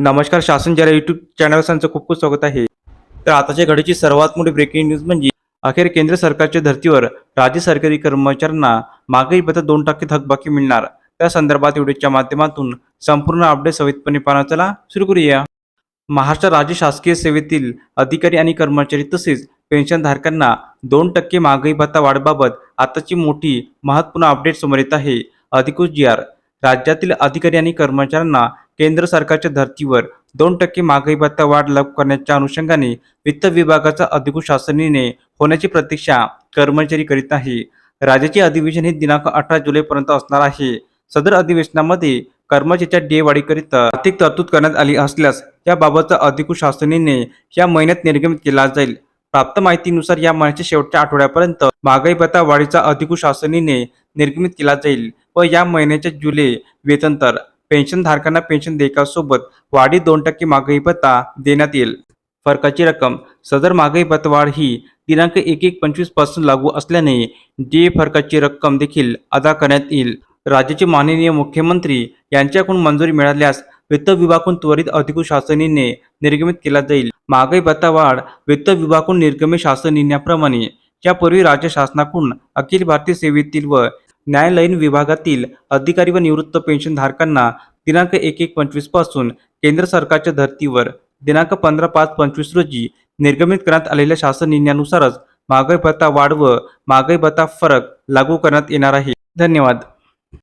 नमस्कार शासन जरा युट्यूब चॅनल त्यांचं खूप खूप स्वागत आहे. तर आताच्या घडीची सर्वात मोठी ब्रेकिंग न्यूज म्हणजे अखेर केंद्र सरकारच्या धर्तीवर राज्य सरकारी कर्मचाऱ्यांना मागही पत्र दोन टक्के थकबाकी मिळणार. त्या संदर्भात व्हिडिओच्या माध्यमातून संपूर्ण अपडेट सवितपणे पाहणं चला सुरू करूया. महाराष्ट्र राज्य शासकीय सेवेतील अधिकारी आणि कर्मचारी तसेच पेन्शनधारकांना दोन टक्के महागाई भत्ता वाढबाबत आताची मोठी महत्त्वपूर्ण अपडेट समोर येत आहे. अधिकृत जी आर राज्यातील अधिकारी आणि कर्मचाऱ्यांना केंद्र सरकारच्या धर्तीवर दोन टक्के महागाई भत्ता वाढ लागू करण्याच्या अनुषंगाने वित्त विभागाचा अधिकृत शासनीने होण्याची प्रतीक्षा कर्मचारी करीत नाही राज्याचे अधिवेशन हे दिनांक अठरा जुलैपर्यंत असणार आहे. सदर अधिवेशनामध्ये कर्मचाऱ्याच्या डे वाढीकरिता आर्थिक तरतूद करण्यात आली असल्यास याबाबतचा अधिकृत शासनीने या महिन्यात निर्गमित केला जाईल. प्राप्त माहितीनुसार या महिन्याच्या शेवटच्या आठवड्यापर्यंत महागाई भत्ता वाढीचा अधिकृत शासनीने निर्गमित केला जाईल व या महिन्याच्या जुलै वेतन तर पेन्शनधारकांना पेन्शन देयकासोबत वाढीत दोन टक्के महागाई भत्ता देण्यात येईल. फरकाची रक्कम सदर महागाई भत्ता वाढ ही दिनांक एक एक पंचवीसपासून लागू असल्याने डी फरकाची रक्कम देखील अदा करण्यात येईल. राज्याचे माननीय मुख्यमंत्री यांच्याकडून मंजुरी मिळाल्यास वित्त विभागून त्वरित अधिकृत शासनीने निर्गमित केला जाईल. महागाई भत्ता वाढ वित्त विभागून निर्गमित शासन निर्णयाप्रमाणे यापूर्वी राज्य शासनाकडून अखिल भारतीय सेवेतील व न्यायालयीन विभागातील अधिकारी व निवृत्त पेन्शनधारकांना दिनांक एक एक पंचवीसपासून केंद्र सरकारच्या धर्तीवर दिनांक पंधरा पाच पंचवीस रोजी निर्गमित करण्यात आलेल्या शासन निर्णयानुसारच महागाई भत्ता वाढ व महागाई भत्ता फरक लागू करण्यात येणार आहे. धन्यवाद.